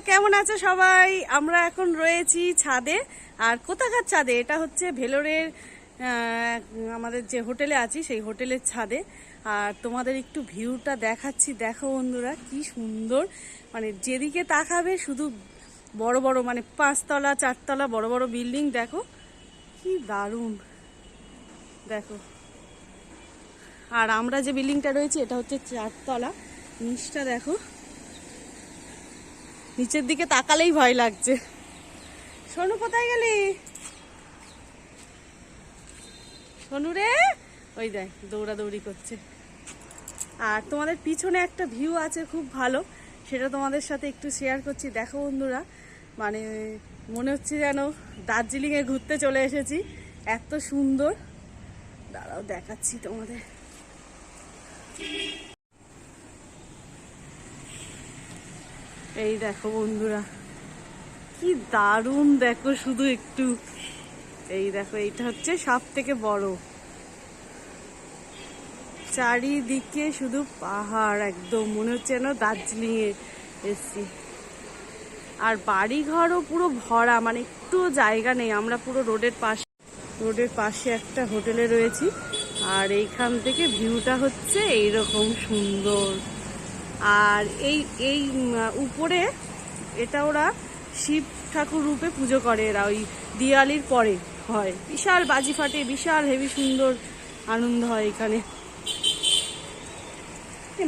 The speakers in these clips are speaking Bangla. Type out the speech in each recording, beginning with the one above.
কেমন আছে সবাই? আমরা এখন রয়েছি ছাদে। আর কোথাকার ছাদে? এটা হচ্ছে ভেলোরের আমাদের যে হোটেলে আছি, সেই হোটেলের ছাদে। আর তোমাদের একটু ভিউটা দেখাচ্ছি। দেখো বন্ধুরা, কি সুন্দর। মানে যেদিকে তাকাবে, শুধু বড় বড় মানে পাঁচতলা, চারতলা, বড় বড় বিল্ডিং, দেখো। কি দারুণ। দেখো। আর আমরা যে বিল্ডিংটা রয়েছে, এটা হচ্ছে চারতলা। নিচটা দেখো। নিচের দিকে তাকালেই ভয় লাগছে। সোনু, কোথায় গেলি? সোনু রে? ওই দেখ, দৌড়াদৌড়ি করছে। আর তোমাদের পিছনে একটা ভিউ আছে খুব ভালো, সেটা তোমাদের সাথে একটু শেয়ার করছি। দেখো বন্ধুরা মানে মনে হচ্ছে যেন দার্জিলিংয়ে ঘুরতে চলে এসেছি। এত সুন্দর। দাঁড়াও, দেখাচ্ছি তোমাদের। এই দেখো বন্ধুরা, কি দারুণ দেখো শুধু একটু। এই দেখো, এইটা হচ্ছে সব থেকে বড়। চারিদিকে শুধু পাহাড় একদম, মনে হচ্ছে যেন দার্জিলিং এ এসছি। আর বাড়ি ঘরও পুরো ভরা মানে একটু জায়গা নেই, আমরা পুরো রোডের পাশে রোডের পাশে একটা হোটেলে রয়েছি। আর এইখান থেকে ভিউটা হচ্ছে এইরকম সুন্দর। আর এই এই উপরে এটা ওরা শিব ঠাকুর রূপে পুজো করে, এরা ওই দিওয়ালির পরে হয়। বিশাল বাজি ফাটে, বিশাল হেভি সুন্দর আনন্দ হয় এখানে।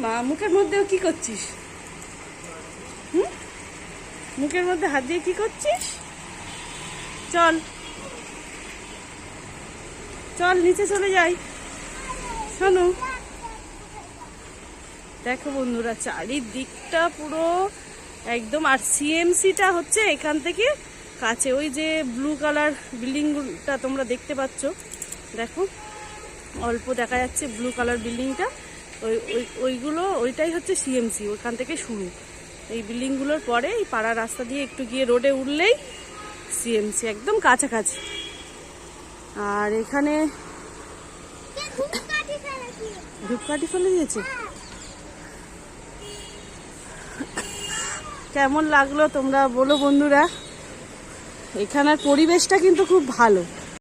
মা, মুখের মধ্যেও কি করছিস? হুম? মুখের মধ্যে হাত দিয়ে কি করছিস? চল। চল, নিচে চলে যাই। শোনো। দেখো বন্ধুরা চারিদিকটা পুরো একদম আর সিএমসিটা হচ্ছে এখান থেকে কাছে ওই যে ব্লু কালার বিল্ডিংটা তোমরা দেখতে পাচ্ছ। দেখো অল্প দেখা যাচ্ছে ব্লু কালার বিল্ডিংটা ওই ওই ওইগুলো ওইটাই হচ্ছে সিএমসি ওইখান থেকে শুরু। এই বিল্ডিংগুলোর পরে এই পাড়া রাস্তা দিয়ে একটু গিয়ে রোডে উঠলেই সিএমসি একদম কাছাকাছি। আর এখানে ধূপকাঠি ফেলে দিয়েছে? কেমন লাগল তোমরা? বলো বন্ধুরা। এখানের পরিবেশটা কিন্তু খুব ভালো।